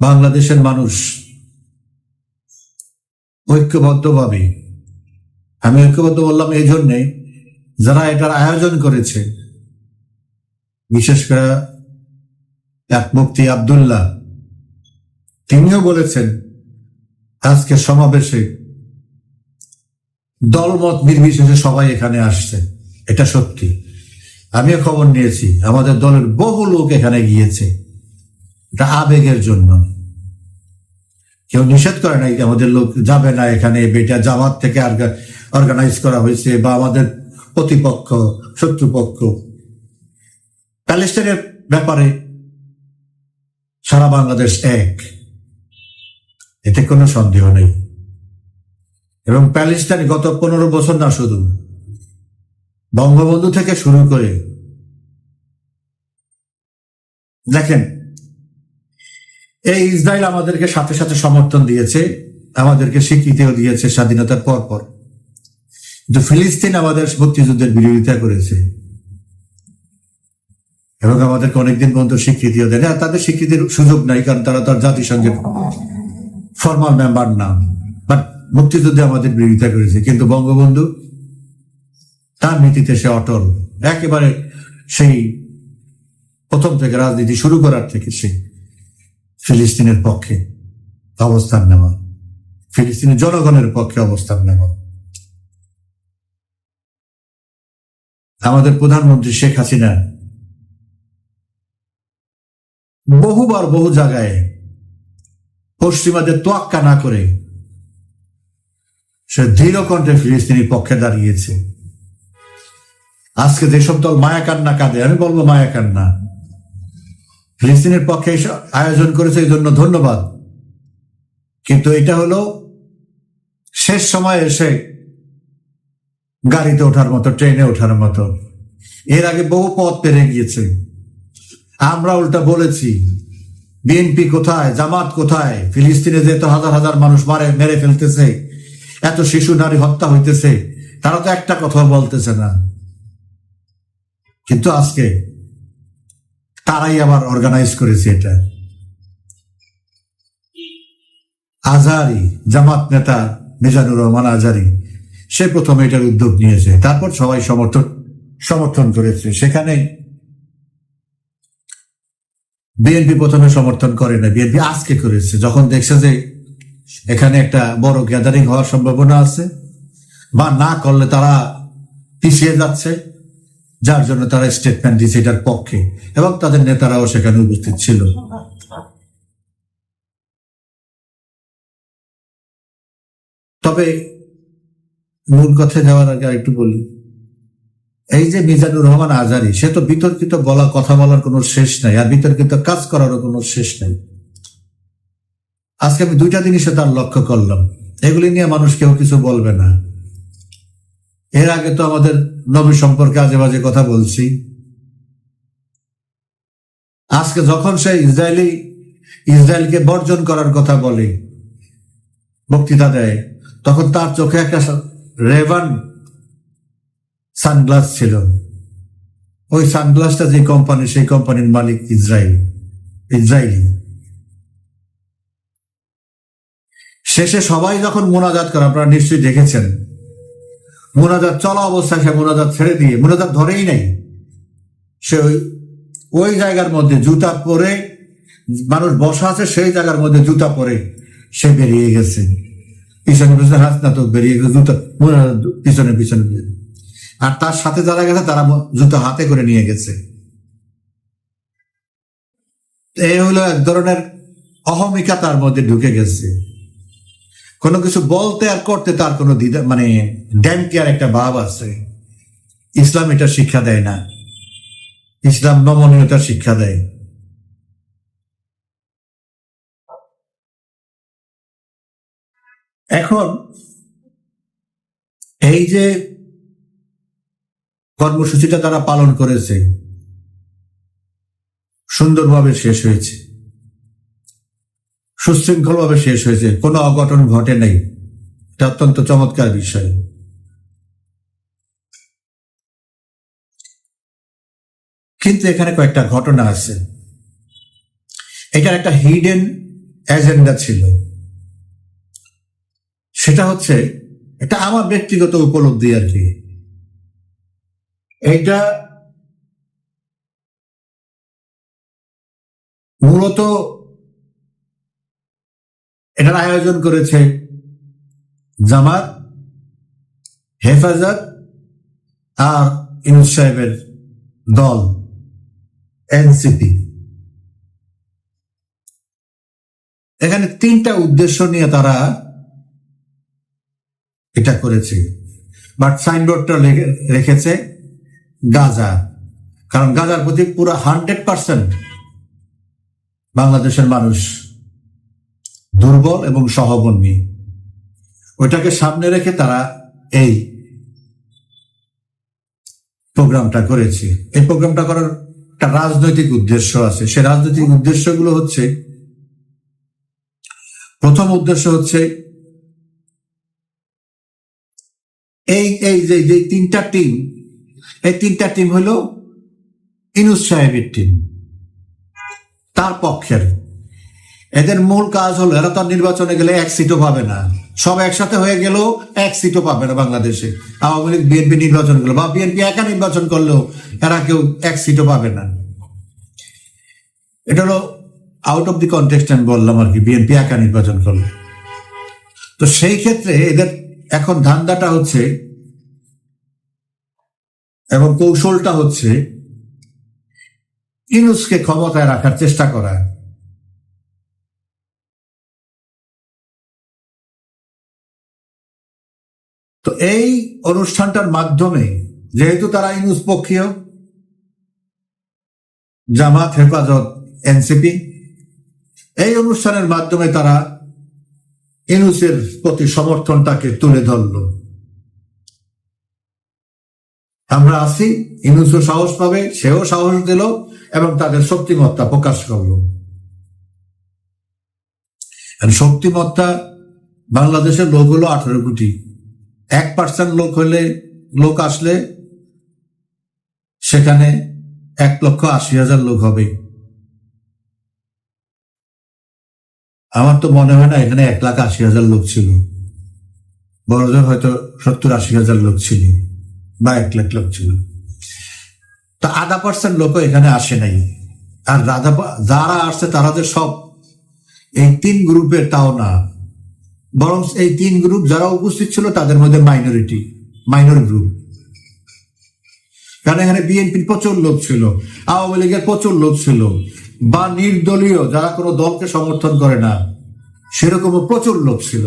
বাংলাদেশের মানুষ ঐক্যবদ্ধভাবে, আমি ঐক্যবদ্ধ বললাম এই জন্যে যারা এটার আয়োজন করেছে, বিশেষ করে এক মুক্তি আবদুল্লাহ, তিনিও বলেছেন, আজকে সমাবেশে দলমত নির্বিশেষে সবাই এখানে আসছে, এটা সত্যি। আমিও খবর নিয়েছি, আমাদের দলের বহু লোক এখানে গিয়েছে। এটা আবেগের জন্য। কেউ নিষেধ করে নাই আমাদের লোক যাবে না এখানে বেটা জামাত থেকে অর্গানাইজ করা হয়েছে বা আমাদের প্রতিপক্ষ, শত্রুপক্ষ। প্যালেস্টাইনের ব্যাপারে সারা বাংলাদেশ এক। এতে কোনো সন্দেহ নেই। এবং প্যালেস্টাইন গত পনেরো বছর না শুধু, বঙ্গবন্ধু থেকে শুরু করে, দেখেন এই ইসরায়েল আমাদেরকে সাথে সাথে সমর্থন দিয়েছে, আমাদেরকে স্বীকৃতিও দিয়েছে স্বাধীনতার পর পর কিন্তু ফিলিস্তিন আমাদের মুক্তিযুদ্ধের বিরোধিতা করেছে। এবং আমাদেরকে অনেকদিন পর্যন্ত স্বীকৃতিও দেয় না তাদের স্বীকৃতির সুযোগ নাই, কারণ তারা তার জাতিসংঘের ফর্মাল মেম্বার না। বাট মুক্তিযুদ্ধে আমাদের বিরোধিতা করেছে। কিন্তু বঙ্গবন্ধু, তার নীতিতে সে অটল। একেবারে সেই প্রথম থেকে রাজনীতি শুরু করার থেকে সে ফিলিস্তিনের পক্ষে অবস্থান নেওয়া। ফিলিস্তিনের জনগণের পক্ষে অবস্থান নেওয়া। আমাদের প্রধানমন্ত্রী শেখ হাসিনা বহুবার বহু জায়গায় পশ্চিমাদের তোয়াক্কা না করে সে দৃঢ় কণ্ঠে ফিলিস্তিনির পক্ষে দাঁড়িয়েছে। আজকে যেসব দল মায়া কান্না কাঁদে, আমি বলব মায়া কান্না ফিলিস্তিনের পক্ষে আয়োজন করেছে এই জন্য ধন্যবাদ। কিন্তু এটা হলো শেষ সময় এসে গাড়িতে ওঠার মতো, ট্রেনে ওঠার মতো। এর আগে বহু পথ পেরে গিয়েছে। আমরা উল্টা বলেছি, বিএনপি কোথায়, জামাত কোথায়? ফিলিস্তিনে যে এত হাজার হাজার মানুষ মারে, মেরে ফেলতেছে, এত শিশু নারী হত্যা হইতেছে, তারা তো একটা কথা বলতেছে না। কিন্তু আজকে তারাই আবার অর্গানাইজ করেছে এটা। আজারি, জামাত নেতা মিজানুর রহমান আজারি, সে প্রথমে এটার উদ্যোগ নিয়েছে। তারপর সবাই সমর্থন সমর্থন করেছে। সেখানে বিএনপি প্রথমে সমর্থন করে না বিএনপি আজকে করেছে। যখন দেখছে যে এখানে একটা বড় গ্যাদারিং হওয়ার সম্ভাবনা আছে, বা না করলে তারা পিছিয়ে যাচ্ছে যার জন্য তারা স্টেটমেন্ট দিচ্ছে এটার পক্ষে, এবং তাদের নেতারাও সেখানে উপস্থিত ছিল। তবে মূল কথা যাওয়ার আগে একটু বলি, এই যে মিজানুর রহমান আজারি, সে তো বিতর্কিত বলা, কথা বলার কোনো শেষ নাই, আর বিতর্কিত কাজ করারও কোনো শেষ নাই। আজকে আমি দুইটা জিনিসে তার লক্ষ্য করলাম, এগুলি নিয়ে মানুষ কেউ কিছু বলবে না। এর আগে তো আমাদের নবী সম্পর্কে আজে বাজে কথা বলছি। আজকে যখন সে ইসরায়েলি, ইসরায়েলকে বর্জন করার কথা বলে, বক্তৃতা দেয়, তখন তার চোখে একটা রেভান সানগ্লাস ছিল। ওই সানগ্লাসটা যে কোম্পানি, সেই কোম্পানির মালিক ইসরায়েল, ইসরায়েলি। শেষে সবাই যখন মোনাজাত করে, আপনারা নিশ্চয়ই দেখেছেন মোনাজাত চলা অবস্থায় সে মোনাজাত ছেড়ে দিয়ে, মোনাজাত ধরেই নাই। সে ওই জায়গার মধ্যে জুতা পরে, মানুষ বসা আছে, সেই জায়গার মধ্যে জুতা পরে সে বেরিয়ে গেছে। পিছনে পিছনে হাত না তো বেরিয়ে গেছে, জুতা পিছনে পিছনে আর তার সাথে যারা গেছে, তারা জুতো হাতে করে নিয়ে গেছে। এই হলো এক ধরনের অহমিকা তার মধ্যে ঢুকে গেছে। কোনো কিছু বলতে আর করতে তার কোনো দ্বিধা মানে ড্যাম একটা ভাব আছে। ইসলাম এটা শিক্ষা দেয় না। ইসলাম নমনীয়তার শিক্ষা দেয়। এখন এই যে কর্মসূচিটা তারা পালন করেছে, সুন্দরভাবে শেষ হয়েছে। সুশৃঙ্খলভাবে শেষ হয়েছে। কোনো অঘটন ঘটে নাই। এটা অত্যন্ত চমৎকার বিষয়। কিন্তু এখানে কয়েকটা ঘটনা আছে। এটার একটা হিডেন এজেন্ডা ছিল। সেটা হচ্ছে, এটা আমার ব্যক্তিগত উপলব্ধি আর কি। এইটা মূলত এটার আয়োজন করেছে জামাত, হেফাজত আর ইনুস সাহেবের দল, এনসিপি। এখানে তিনটা উদ্দেশ্য নিয়ে তারা এটা করেছে। বাট সাইনবোর্ডটা রেখেছে গাজা। কারণ গাজার প্রতি পুরো হান্ড্রেড পার্সেন্ট বাংলাদেশের মানুষ দুর্বল এবং সহকর্মী। ওইটাকে সামনে রেখে তারা এই প্রোগ্রামটা করেছে। এই প্রোগ্রামটা করার একটা রাজনৈতিক উদ্দেশ্য আছে। সে রাজনৈতিক উদ্দেশ্যগুলো হচ্ছে, প্রথম উদ্দেশ্য হচ্ছে, এই এই যে যে তিনটা টিম, এই তিনটা টিম হলো ইনুস সাহেবের টিম, তার পক্ষের। এদের মূল কাজ হলো, এরা তো নির্বাচনে গেলে এক সিটও পাবে না। সব একসাথে হয়ে গেলেও এক সিটও পাবে না বাংলাদেশে। আওয়ামী লীগ, বিএনপি নির্বাচন করল। বা বিএনপি একা নির্বাচন করলেও এরা কেউ এক সিটও পাবে না। এটা হলো আউট অফ দি কন্টেক্সট আমি বললাম আর কি, বিএনপি একা নির্বাচন করলে। তো সেই ক্ষেত্রে এদের এখন ধান্দাটা হচ্ছে এবং কৌশলটা হচ্ছে ইনুসকে ক্ষমতায় রাখার চেষ্টা করা। তো এই অনুষ্ঠানটার মাধ্যমে যেহেতু তারা ইনুস পক্ষীয় জামাত, হেফাজত, এনসিপি, এই অনুষ্ঠানের মাধ্যমে তারা ইনুসের প্রতি সমর্থনটাকে তুলে ধরল। আমরা আছি ইনুসও সাহস পাবে, সেও সাহস দিল এবং তাদের শক্তিমত্তা প্রকাশ করল। শক্তিমত্তা বাংলাদেশের লোক হলো আঠারো কোটি এক পার্সেন্ট লোক হলে লোক আসলে সেখানে এক লক্ষ আশি হাজার লোক হবে। আমার তো মনে হয় না এখানে এক লাখ আশি হাজার লোক ছিল। বড়জোর হয়তো সত্তর আশি হাজার লোক ছিল বা এক লাখ লোক ছিল। তা আধা পার্সেন্ট লোকও এখানে আসে নাই। আর রাধা যারা আসছে তারা যে সব এই তিন গ্রুপের তাও না। বরং এই তিন গ্রুপ যারা উপস্থিত ছিল তাদের মধ্যে মাইনরিটি মাইনর গ্রুপ কারণ এখানে বিএনপির প্রচুর লোক ছিল, আওয়ামী লীগের প্রচুর লোক ছিল, বা নির্দলীয় যারা কোনো দলকে সমর্থন করে না, সেরকমও প্রচুর লোক ছিল।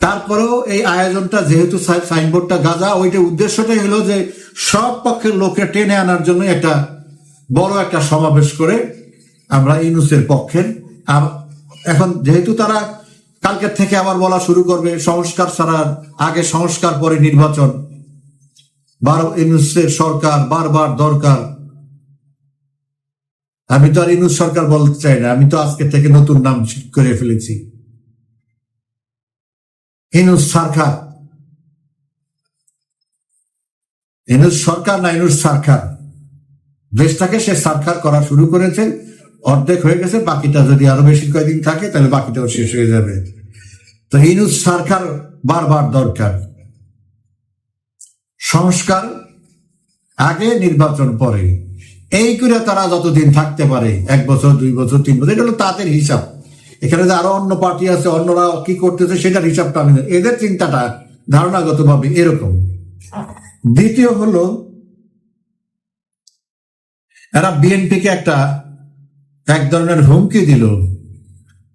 তারপরেও এই আয়োজনটা যেহেতু সাইনবোর্ডটা গাজা, ওইটা উদ্দেশ্যটাই হলো যে সব পক্ষের লোককে টেনে আনার জন্য একটা বড় একটা সমাবেশ করে আমরা ইনুসের পক্ষের এখন যেহেতু তারা কালকের থেকে আবার বলা শুরু করবে, সংস্কার ছাড়ার আগে সংস্কার পরে নির্বাচন। বার ইনুসের সরকার বারবার দরকার। আমি তো আর ইনুস সরকার বলতে চাই না, আমি তো আজকে থেকে নতুন নাম ঠিক করে ফেলেছি। ইনুস সরকার। ইনুস সরকার না ইনুস সরকার? দেশটাকে সে সরকার করা শুরু করেছে অর্ধেক হয়ে গেছে, বাকিটা যদি আরও বেশি কয়েকদিন থাকে, তাহলে বাকিটাও শেষ হয়ে যাবে। তো ইনুস সরকার বারবার দরকার। সংস্কার, আগে, নির্বাচন পরে। এই করে তারা যতদিন থাকতে পারে, এক বছর, দুই বছর, তিন বছর, এটা হলো তাদের হিসাব। এখানে যে আরও অন্য পার্টি আছে, অন্যরা কি করতেছে, সেটার হিসাবটা আমি এদের চিন্তাটা ধারণাগত ভাবে এরকম। দ্বিতীয় হলো, এরা বিএনপিকে একটা এক ধরনের হুমকি দিল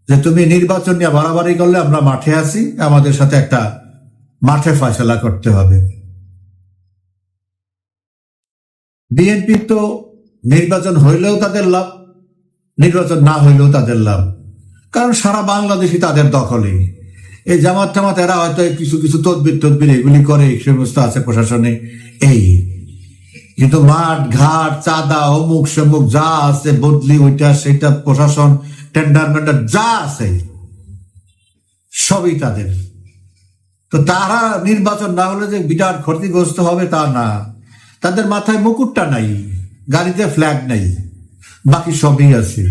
যে তুমি নির্বাচন নিয়ে বাড়াবাড়ি করলে আমরা মাঠে আছি, আমাদের সাথে একটা মাঠে ফয়সলা করতে হবে। বিএনপি তো নির্বাচন হইলেও তাদের লাভ, নির্বাচন না হইলেও তাদের লাভ। কারণ সারা বাংলাদেশই তাদের দখলে। এই জামাত টামাত এরা হয়তো কিছু কিছু তদবির তদবির এগুলি করে, এই সমস্ত আছে প্রশাসনে। এই কিন্তু মাঠ, ঘাট, চাঁদা, অমুক, সমুক যা আছে, বদলি ওইটা, সেটা প্রশাসন টেন্ডার মেন্ডার যা আছে, সবই তাদের। তো তারা নির্বাচন না হলে যে বিরাট ক্ষতিগ্রস্ত হবে তা না। তাদের মাথায় মুকুটটা নাই, গাড়িতে ফ্ল্যাগ নাই, বাকি সবই আছে।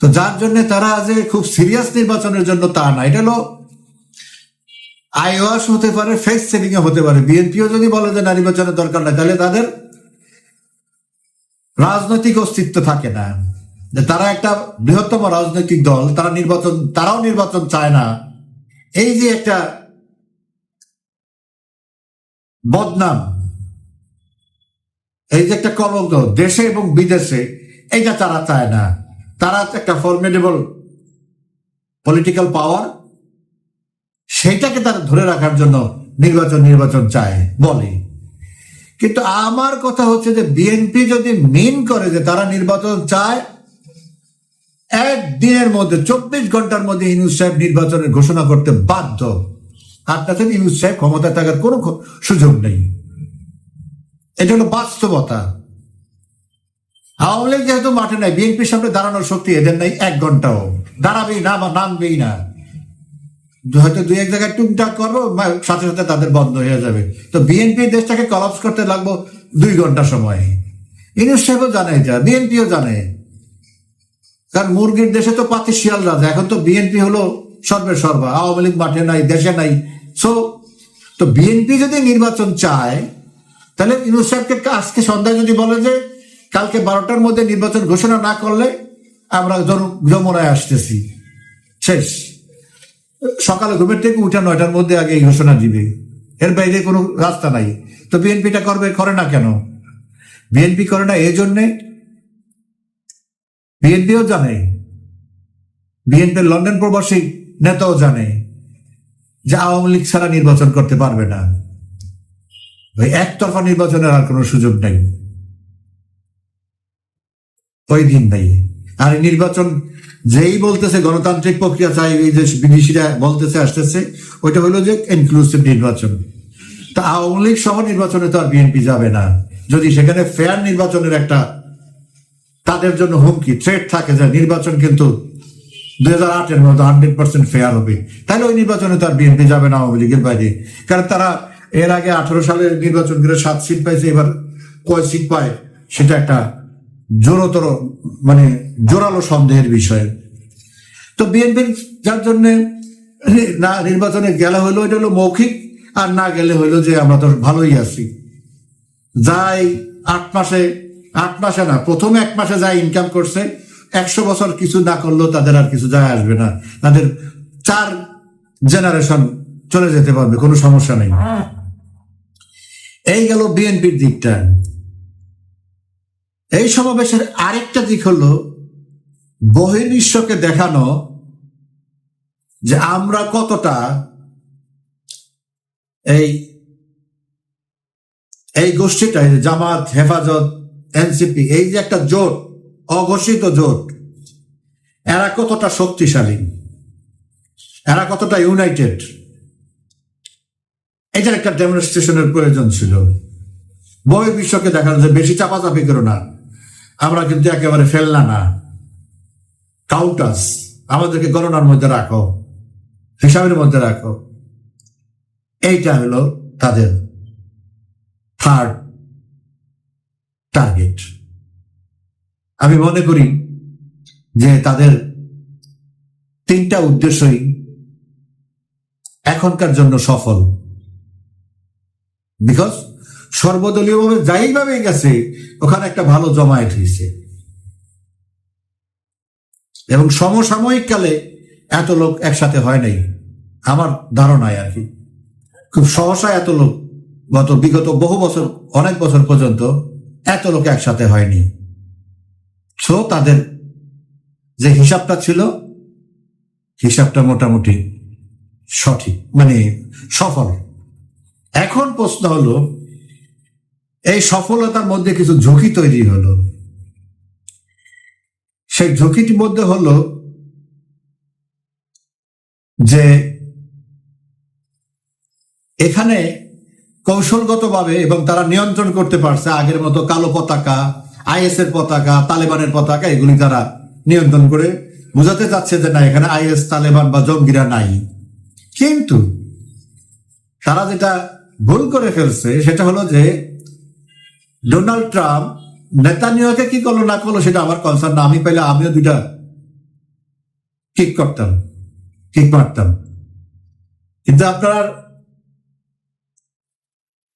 তো যার জন্য তারা যে খুব সিরিয়াস নির্বাচনের জন্য তা না। এটা হলো আইওয়াস হতে পারে, ফেস সেভিং এ হতে পারে। বিএনপিও যদি বলে যে না নির্বাচনের দরকার নাই, তাহলে তাদের রাজনৈতিক অস্তিত্ব থাকে না। যে তারা একটা বৃহত্তম রাজনৈতিক দল, তারা নির্বাচন, তারাও নির্বাচন চায় না। এই যে একটা বদনাম, এই যে একটা কলঙ্ক দেশে এবং বিদেশে, এইটা তারা চায় না। তারা একটা ফর্মেডেবল পলিটিক্যাল পাওয়ার সেইটাকে তারা ধরে রাখার জন্য নির্বাচন নির্বাচন চায়, বলে। কিন্তু আমার কথা হচ্ছে যে বিএনপি যদি মিন করে যে তারা নির্বাচন চায়, একদিনের মধ্যে, চব্বিশ ঘণ্টার মধ্যে ইউনুস সাহেব নির্বাচনের ঘোষণা করতে বাধ্য। আর তাতে ইউনুস সাহেব ক্ষমতায় থাকার কোনো সুযোগ নেই। এটা হলো বাস্তবতা। আওয়ামী লীগ যেহেতু মাঠে নাই, বিএনপির সামনে দাঁড়ানোর শক্তি এদের নাই এক ঘন্টাও। দাঁড়াবেই না বা নামবেই না। হয়তো দুই এক জায়গায় টুকটাক করব সাথে সাথে তাদের বন্ধ হয়ে যাবে। তো বিএনপি দেশটাকে কলাপস করতে লাগবো দুই ঘণ্টা সময়। ইনুস সাহেবও জানে এটা বিএনপিও জানে। কারণ মুরগির দেশে তো পাতি শিয়াল রাজা, এখন তো বিএনপি হলো সর্বে সর্বা, আওয়ামী লীগ মাঠে নাই, দেশে নাই। সো তো বিএনপি যদি নির্বাচন চায়, তাহলে ইনুস সাহেবকে আজকে সন্ধ্যায় যদি বলে যে, কালকে বারোটার মধ্যে নির্বাচন ঘোষণা না করলে আমরা যমুনায় আসতেছি। শেষ। সকালে ঘুমের থেকে উঠে নয়টার মধ্যে আগে এই ঘোষণা দিবে। এর বাইরে কোনো রাস্তা নাই। তো বিএনপিটা করবে, করে না কেন? বিএনপি করে না এই জন্যে বিএনপিও জানে। বিএনপির লন্ডন প্রবাসী নেতাও জানে যে আওয়ামী লীগ ছাড়া নির্বাচন করতে পারবে না। ওই একতরফা নির্বাচনের আর কোনো সুযোগ নেই। ওই দিন নেই। আর এই নির্বাচন যেই বলতেছে, গণতান্ত্রিক প্রক্রিয়া চাই এই যে বিদেশিরা বলতেছে, আসতেছে, ওইটা হলো যে ইনক্লুসিভ নির্বাচন। তা আওয়ামী লীগ সহ নির্বাচনে তো আর বিএনপি যাবে না। যদি সেখানে ফেয়ার নির্বাচনের একটা তাদের জন্য হুমকি থ্রেট থাকে যে নির্বাচন কিন্তু দুই হাজার আটের মতো হান্ড্রেড পার্সেন্ট ফেয়ার হবে, তাহলে ওই নির্বাচনে তো আর বিএনপি যাবে না আওয়ামী লীগের বাইরে। কারণ তারা এর আগে আঠারো সালে নির্বাচন করে সাত সিট পাইছে, এবার কয় সিট পায়, সেটা একটা জোরতর মানে জোরালো সন্দেহের বিষয়। তো বিএনপির যার জন্য না নির্বাচনে গেলে হইল এটা হলো মৌখিক, আর না গেলে হইল যে আমরা তো ভালোই আছি। যাই আট মাসে আট মাসে না, প্রথম এক মাসে যা ইনকাম করছে, একশো বছর কিছু না করলেও তাদের আর কিছু যায় আসবে না। তাদের চার জেনারেশন চলে যেতে পারবে, কোনো সমস্যা নেই। এই গেল বিএনপির দিকটা। এই সমাবেশের আরেকটা দিক হলো বহির্বিশ্বকে দেখানো যে আমরা কতটা এই এই গোষ্ঠীটা জামাত, হেফাজত, এনসিপি, এই যে একটা জোট, অঘোষিত জোট, এরা কতটা শক্তিশালী? এরা কতটা ইউনাইটেড এটার একটা ডেমনস্ট্রেশনের প্রয়োজন ছিল। বহির্বিশ্বকে দেখানো যে বেশি চাপাচাপি করো না। আমরা কিন্তু একেবারে ফেলনা না। কাউটাস, আমাদেরকে গণনার মধ্যে রাখো, হিসাবের মধ্যে রাখো। এইটা হলো তাদের থার্ড টার্গেট আমি মনে করি যে তাদের তিনটা উদ্দেশ্যই এখনকার জন্য সফল। বিকজ সর্বদলীয়ভাবে যাইভাবে গেছে, ওখানে একটা ভালো জমায়েত হয়েছে। এবং সমসাময়িক কালে এত লোক একসাথে হয় নাই, আমার ধারণায় আর কি। খুব সহসা এত লোক গত বিগত বহু বছর, অনেক বছর পর্যন্ত এত লোক একসাথে হয়নি। সো তাদের যে হিসাবটা ছিল, হিসাবটা মোটামুটি সঠিক মানে সফল। এখন প্রশ্ন হলো এই সফলতার মধ্যে কিছু ঝুঁকি তৈরি হলো। সেই ঝুঁকিটির মধ্যে হলো যে এখানে কৌশলগতভাবে এবং তারা নিয়ন্ত্রণ করতে পারছে আগের মতো কালো পতাকা, আইএস এর পতাকা, তালেবানের পতাকা, এগুলি তারা নিয়ন্ত্রণ করে বোঝাতে চাচ্ছে যে না, এখানে আইএস, তালেবান বা জঙ্গিরা নাই। কিন্তু তারা যেটা ভুল করে ফেলছে সেটা হলো যে ডোনাল্ড ট্রাম্প নেতানিয়াকে কি করল, না করল, সেটা আমার কনসার্ন না। আমি পাইলে আমিও দুইটা কিক করতাম কিক মারতাম। কিন্তু আপনার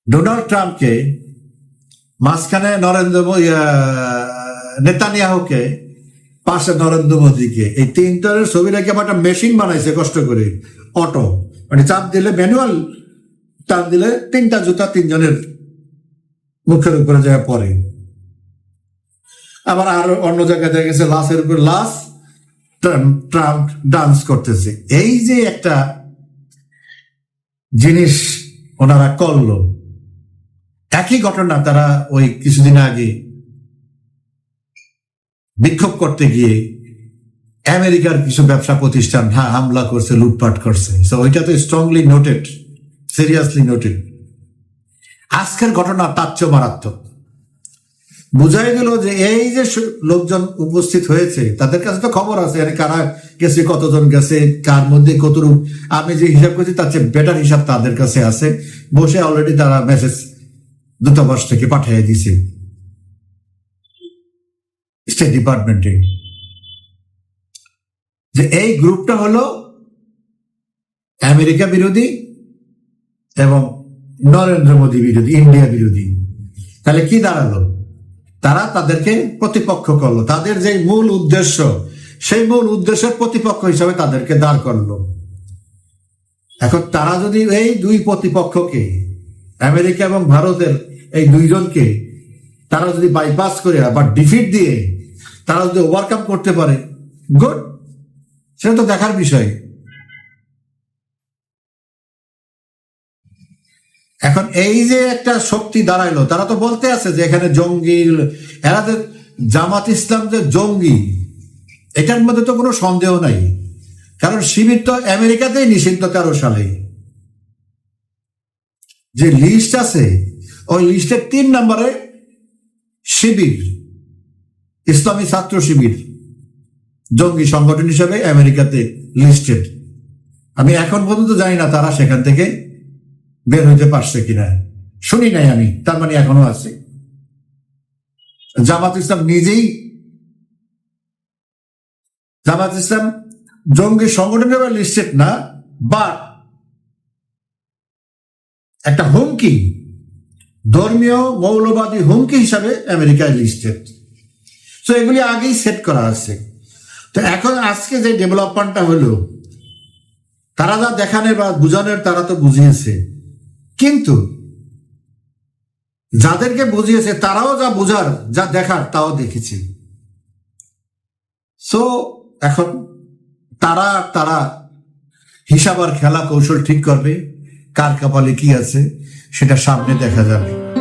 ডোনাল্ড ট্রাম্পকে মাঝখানে নরেন্দ্র মোদী নেতানিয়াহুকে, পাশে নরেন্দ্র মোদীকে, এই তিনজনের ছবি রেখে আবার একটা মেশিন বানাইছে, কষ্ট করে অটো মানে চাপ দিলে ম্যানুয়াল টান দিলে তিনটা জুতা তিনজনের মুখের উপরে যায় পরে আবার আর অন্য জায়গায় দেখা গেছে, লাশের উপর লাশ ট্রাম্প ডান্স করতেছে। এই যে একটা জিনিস ওনারা করল, একই ঘটনা তারা ওই কিছুদিন আগে বিক্ষোভ করতে গিয়ে আমেরিকার কিছু ব্যবসা প্রতিষ্ঠান হ্যাঁ হামলা করছে, লুটপাট করছে। তো ওইটা তো স্ট্রংলি নোটেড সিরিয়াসলি নোটেড আজকের ঘটনা তার চেয়েও মারাত্মক। বুঝাই গেল যে এই যে লোকজন উপস্থিত হয়েছে, তাদের কাছে তো খবর আছে কারা গেছে, কতজন গেছে, কার মধ্যে কতরূপ আমি যে হিসাব করছি, তার চেয়ে বেটার হিসাব তাদের কাছে আছে। বসে অলরেডি তারা মেসেজ দূতাবাস থেকে পাঠিয়ে দিয়েছে। স্টেট ডিপার্টমেন্টে যে এই গ্রুপটা হলো আমেরিকা বিরোধী এবং নরেন্দ্র মোদী বিরোধী, ইন্ডিয়া বিরোধী। তাহলে কি দাঁড়াল? তারা তাদেরকে প্রতিপক্ষ করল। তাদের যে মূল উদ্দেশ্য, সেই মূল উদ্দেশ্যের প্রতিপক্ষ হিসাবে তাদেরকে দাঁড় করল। এখন তারা যদি এই দুই প্রতিপক্ষকে, আমেরিকা এবং ভারতের এই দুইজনকে, তারা যদি বাইপাস করে বা ডিফিট দিয়ে, তারা যদি ওভারকাম করতে পারে গুড সেটা তো দেখার বিষয়। এখন এই যে একটা শক্তি দাঁড়াইলো, তারা তো বলতে আছে যে এখানে জঙ্গি, এরা যে জামাত ইসলাম যে জঙ্গি, এটার মধ্যে তো কোনো সন্দেহ নাই। কারণ শিবির তো আমেরিকাতেই নিষিদ্ধ তেরো সালে। যে লিস্ট আছে, ওই লিস্টের তিন নম্বরে শিবির, ইসলামী ছাত্র শিবির, জঙ্গি সংগঠন হিসেবে আমেরিকাতে লিস্টেড। আমি এখন পর্যন্ত জানি না তারা সেখান থেকে বের হইতে পারছে কিনা? শুনি নাই আমি, তার মানে এখনও আছে। জামাত ইসলাম নিজেই জামাত ইসলাম জঙ্গি সংগঠনের লিস্টেড না বা একটা হুমকি, ধর্মীয় মৌলবাদী হুমকি হিসাবে আমেরিকায় লিস্টেড তো এগুলি আগেই সেট করা আছে। তো এখন আজকে যে ডেভেলপমেন্টটা হলো, তারা যা দেখানোর বা বুঝানোর তারা তো বুঝিয়েছে। কিন্তু যাদেরকে বুঝিয়েছে, তারাও যা বুঝার, যা দেখার, তাও দেখেছে। সো এখন তারা তারা হিসাব আর খেলা কৌশল ঠিক করবে, কার কপালে কি আছে, সেটা সামনে দেখা যাবে।